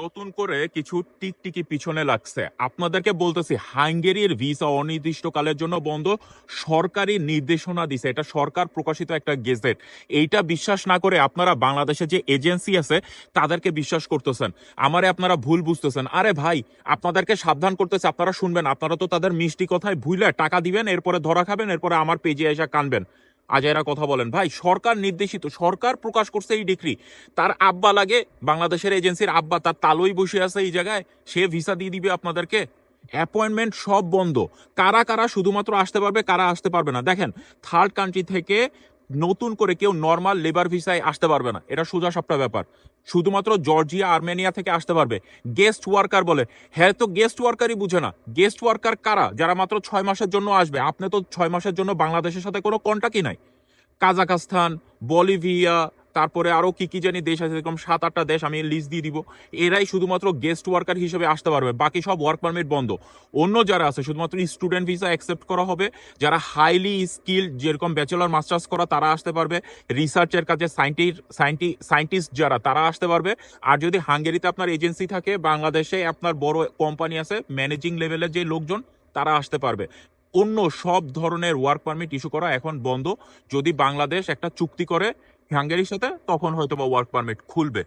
নতুন করে কিছু টিকটিকি পিছনে লাগছে। আপনাদেরকে বলতেছি, হাঙ্গেরির ভিসা অনির্দিষ্টকালের জন্য বন্ধ। সরকারি নির্দেশনা দিছে। এটা সরকার প্রকাশিত একটা গেজেট। এইটা বিশ্বাস না করে আপনারা বাংলাদেশে যে এজেন্সি আছে, তাদেরকে বিশ্বাস করতেছেন। আমারে আপনারা ভুল বুঝতেছেন। আরে ভাই, আপনাদেরকে সাবধান করতেছে। আপনারা শুনবেন। আপনারা তো তাদের মিষ্টি কথায় ভুলে টাকা দিবেন, এরপরে ধরা খাবেন, এরপরে আমার পেজে এসে কানবেন। আজাইরা কথা বলেন। ভাই, সরকার নির্দেশিত, সরকার প্রকাশ করছে এই ডিক্রি তার আব্বা লাগে, বাংলাদেশের এজেন্সির আব্বা, তার তালই বসে আছে এই জায়গায়, সে ভিসা দিয়ে দিবে আপনাদেরকে। অ্যাপয়েন্টমেন্ট সব বন্ধ। কারা কারা শুধুমাত্র আসতে পারবে, কারা আসতে পারবে না। দেখেন থার্ড কান্ট্রি থেকে নতুন করে কেউ নর্মাল লেবার ভিসায় আসতে পারবে না। এটা সোজা সবটা ব্যাপার। শুধুমাত্র জর্জিয়া আর্মেনিয়া থেকে আসতে পারবে। গেস্ট ওয়ার্কার বলে। হ্যাঁ তো গেস্ট ওয়ার্কারই বুঝে না। গেস্ট ওয়ার্কার কারা? যারা মাত্র ছয় মাসের জন্য আসবে। আপনি তো ছয় মাসের জন্য বাংলাদেশের সাথে কোনো কন্টাক্টই নাই। কাজাকাস্তান বলিভিয়া তারপরে আরও কি কী জানি দেশ আছে, এরকম সাত আটটা দেশ আমি লিস্ট দিয়ে দিব। এরাই শুধুমাত্র গেস্ট ওয়ার্কার হিসেবে আসতে পারবে, বাকি সব ওয়ার্ক পারমিট বন্ধ। অন্য যারা আছে, শুধুমাত্র স্টুডেন্ট ভিসা অ্যাকসেপ্ট করা হবে, যারা হাইলি স্কিল যেরকম ব্যাচেলর মাস্টার্স করা, তারা আসতে পারবে। রিসার্চের কাজে সাইন্টিস্ট সাইন্টি সাইন্টিস্ট যারা, তারা আসতে পারবে। আর যদি হাঙ্গেরিতে আপনার এজেন্সি থাকে, বাংলাদেশে আপনার বড় কোম্পানি আছে ম্যানেজিং লেভেলের যে লোকজন, তারা আসতে পারবে। অন্য সব ধরনের ওয়ার্ক পারমিট ইস্যু করা এখন বন্ধ। যদি বাংলাদেশ একটা চুক্তি করে হাঙ্গেরির সাথে তখন হয়তো বা ওয়ার্ক পারমিট খুলবে।